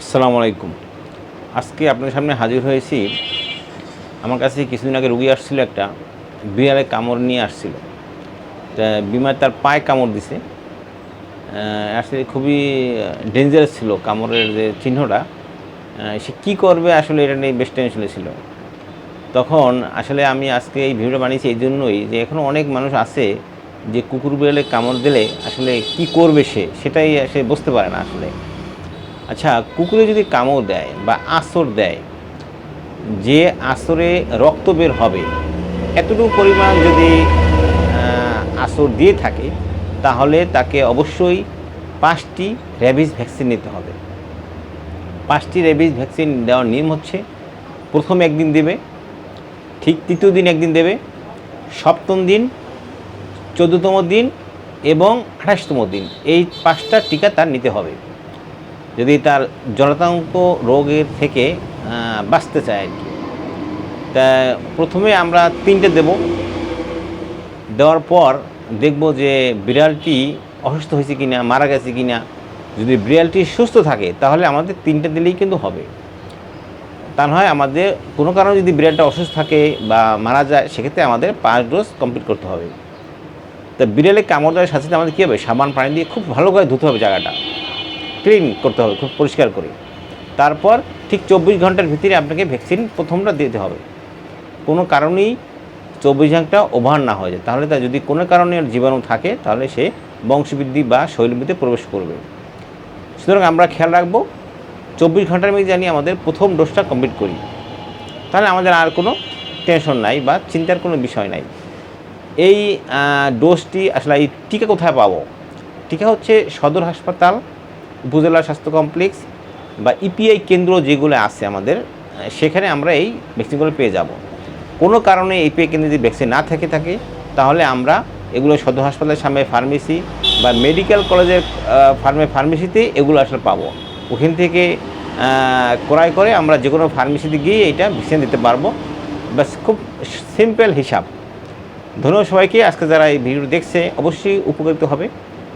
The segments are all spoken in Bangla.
আসসালামু আলাইকুম। আজকে আপনার সামনে হাজির হয়েছি। আমার কাছে কিছুদিন আগে রুগী আসছিল একটা, বিড়ালে কামড় নিয়ে আসছিল। বিমার তার পায়ে কামড় দিছে। আসলে খুবই ডেঞ্জারাস ছিল কামড়ের যে চিহ্নটা। সে কী করবে আসলে এটা নিয়ে বেশ টেনশনে ছিল। তখন আসলে আমি আজকে এই ভিডিওটা বানিয়েছি এই জন্যই যে এখনও অনেক মানুষ আছে যে কুকুর বিড়ালে কামড় দিলে আসলে কি করবে সে, সেটাই সে বুঝতে পারে না আসলে। আচ্ছা কুকুরে যদি কামড় দেয় বা আঁচড় দেয়, যে আঁচড়ে রক্ত বের হবে, এতটুকু পরিমাণ যদি আঁচড় দিয়ে থাকে, তাহলে তাকে অবশ্যই পাঁচটি র্যাবিস ভ্যাকসিন নিতে হবে। পাঁচটি র্যাবিস ভ্যাকসিন দেওয়ার নিয়ম হচ্ছে, প্রথম একদিন দেবে, ঠিক তৃতীয় দিন একদিন দেবে, সপ্তম দিন, চোদ্দতম দিন এবং আঠাশতম দিন, এই পাঁচটা টিকা তার নিতে হবে। যদি তার জলাতঙ্ক রোগের থেকে বাঁচতে চায় আর কি। তা প্রথমে আমরা তিনটে দেব। দেওয়ার পর দেখব যে বিড়ালটি অসুস্থ হয়েছে কিনা, মারা গেছে কিনা। যদি বিড়ালটি সুস্থ থাকে, তাহলে আমাদের তিনটে দিলেই কিন্তু হবে। তা নয় আমাদের কোনো কারণে যদি বিড়ালটা অসুস্থ থাকে বা মারা যায়, সেক্ষেত্রে আমাদের পাঁচ ডোজ কমপ্লিট করতে হবে। তা বিড়ালে কামড় দেওয়ার সাথে সাথে আমাদের কী হবে? সাবান পানি দিয়ে খুব ভালো করে ধুতে হবে জায়গাটা। ক্লিন করতে হবে, খুব পরিষ্কার করে। তারপর ঠিক চব্বিশ ঘণ্টার ভিতরে আপনাকে ভ্যাকসিন প্রথমটা দিতে হবে। কোনো কারণেই চব্বিশ ঘণ্টা ওভার না হয়ে যায়। তাহলে তা যদি কোনো কারণে জীবাণু থাকে, তাহলে সে বংশবৃদ্ধি বা শৈলবৃদ্ধি প্রবেশ করবে। সুতরাং আমরা খেয়াল রাখব, চব্বিশ ঘণ্টার মধ্যে জানি আমাদের প্রথম ডোজটা কমপ্লিট করি। তাহলে আমাদের আর কোনো টেনশন নাই বা চিন্তার কোনো বিষয় নাই। এই ডোজটি আসলে এই টিকা কোথায় পাবো? টিকা হচ্ছে সদর হাসপাতাল উপজেলা স্বাস্থ্য কমপ্লেক্স বা ইপিআই কেন্দ্র যেগুলো আছে আমাদের, সেখানে আমরা এই ভ্যাকসিনগুলো পেয়ে যাব। কোনো কারণে ইপিআই কেন্দ্রে যদি ভ্যাকসিন না থেকে থাকে, তাহলে আমরা এগুলো সদর হাসপাতালের সামনে ফার্মেসি বা মেডিকেল কলেজের ফার্মে ফার্মেসিতে এগুলো আসলে পাবো। ওখান থেকে ক্রয় করে আমরা যে কোনো ফার্মেসিতে গিয়ে এটা ভ্যাকসিন দিতে পারব। বাস খুব সিম্পল হিসাব। ধন্যবাদ সবাইকে। আজকে যারা এই ভিডিও দেখছে, অবশ্যই উপকৃত হবে।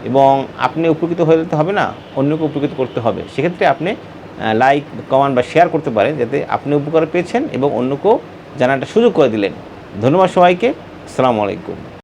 এবং আপনি উপকৃত হয়ে যেতে হবে না, অন্যকে উপকৃত করতে হবে। সেক্ষেত্রে আপনি লাইক কমেন্ট বা শেয়ার করতে পারেন যাতে আপনি উপকার পেয়েছেন এবং অন্যকেও জানাটা সুযোগ করে দিলেন। ধন্যবাদ সবাইকে। আসসালামু আলাইকুম।